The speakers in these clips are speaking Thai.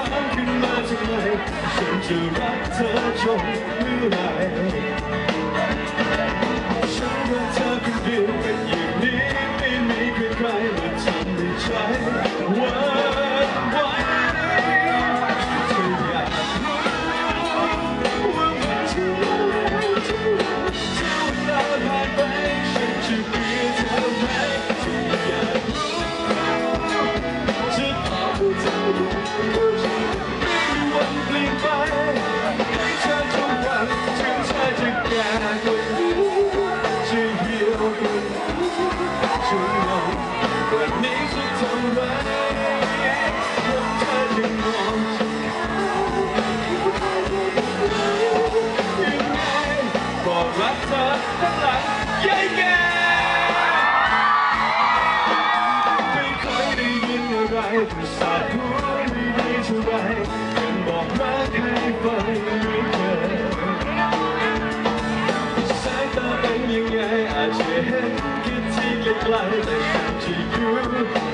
ถามขึ้นมาทำไประสาทหูไม่ดีเท่าไรยังบอกรักให้ฟังไม่เคยสายตาเป็นยังไงอาจจะเห็นแค่ที่ไกลๆแต่ฉันจะอยู่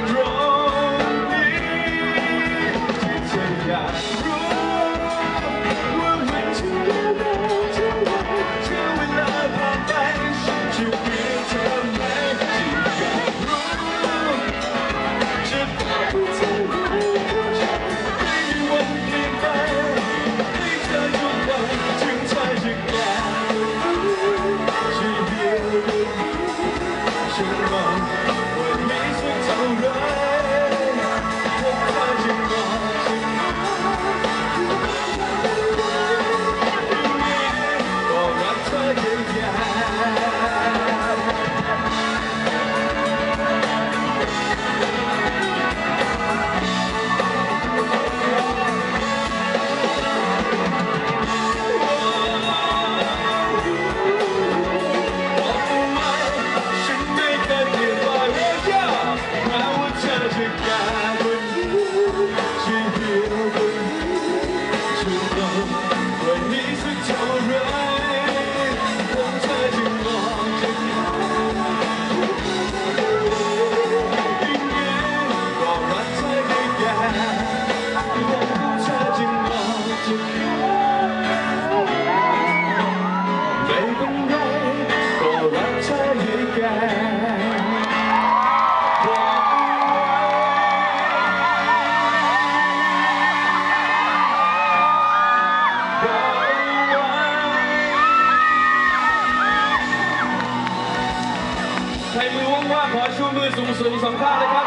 อว่างๆขอชูมือสูงๆสองข้างเลยครับ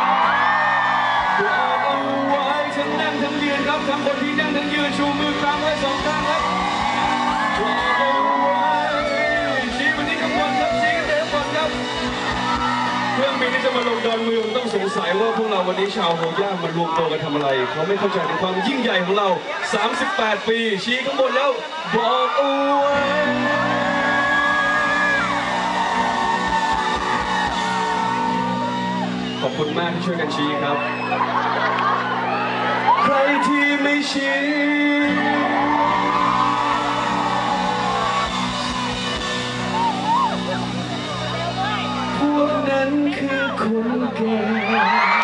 บอกเอาไว้ทั้งนั่งทั้งยืนครับทั้งคนที่นั่งทั้งยืนชูมือกลางไว้สองข้างครับบอกเอาไว้ชี้วันนี้ข้างบนครับชี้กันเต็มบนครับ เครื่องบินที่จะมาลงดอนเมืองต้องสงสัยว่าพวกเราวันนี้ชาวโฮย่ามารวมตัวกันทำอะไร เขาไม่เข้าใจในความยิ่งใหญ่ของเรา 38 ปี ชี้ข้างบนแล้วบอกเอาไว้ คุณมากที่ช่วยกันชี้ครับ ใครที่ไม่ชี้พวกนั้นคือคนแก่